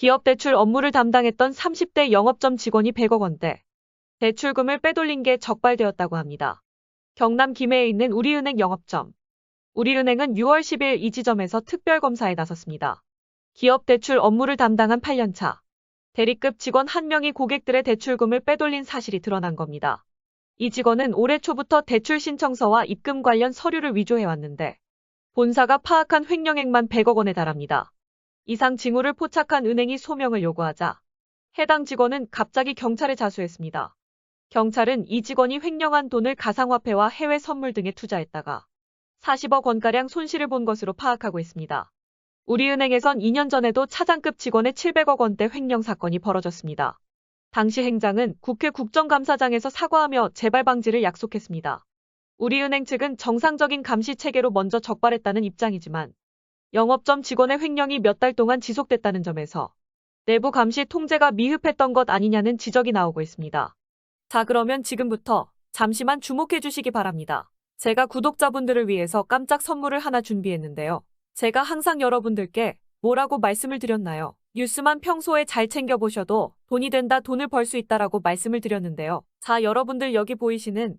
기업 대출 업무를 담당했던 30대 영업점 직원이 100억 원대 대출금을 빼돌린 게 적발되었다고 합니다. 경남 김해에 있는 우리은행 영업점. 우리은행은 6월 10일 이 지점에서 특별검사에 나섰습니다. 기업 대출 업무를 담당한 8년차 대리급 직원 한 명이 고객들의 대출금을 빼돌린 사실이 드러난 겁니다. 이 직원은 올해 초부터 대출 신청서와 입금 관련 서류를 위조해왔는데 본사가 파악한 횡령액만 100억 원에 달합니다. 이상 징후를 포착한 은행이 소명을 요구하자 해당 직원은 갑자기 경찰에 자수했습니다. 경찰은 이 직원이 횡령한 돈을 가상화폐와 해외 선물 등에 투자했다가 40억 원가량 손실을 본 것으로 파악하고 있습니다. 우리은행에선 2년 전에도 차장급 직원의 700억 원대 횡령 사건이 벌어졌습니다. 당시 행장은 국회 국정감사장에서 사과하며 재발 방지를 약속했습니다. 우리은행 측은 정상적인 감시 체계로 먼저 적발했다는 입장이지만 영업점 직원의 횡령이 몇 달 동안 지속됐다는 점에서 내부 감시 통제가 미흡했던 것 아니냐는 지적이 나오고 있습니다. 자, 그러면 지금부터 잠시만 주목해 주시기 바랍니다. 제가 구독자분들을 위해서 깜짝 선물을 하나 준비했는데요. 제가 항상 여러분들께 뭐라고 말씀을 드렸나요? 뉴스만 평소에 잘 챙겨보셔도 돈이 된다, 돈을 벌 수 있다라고 말씀을 드렸는데요. 자, 여러분들 여기 보이시는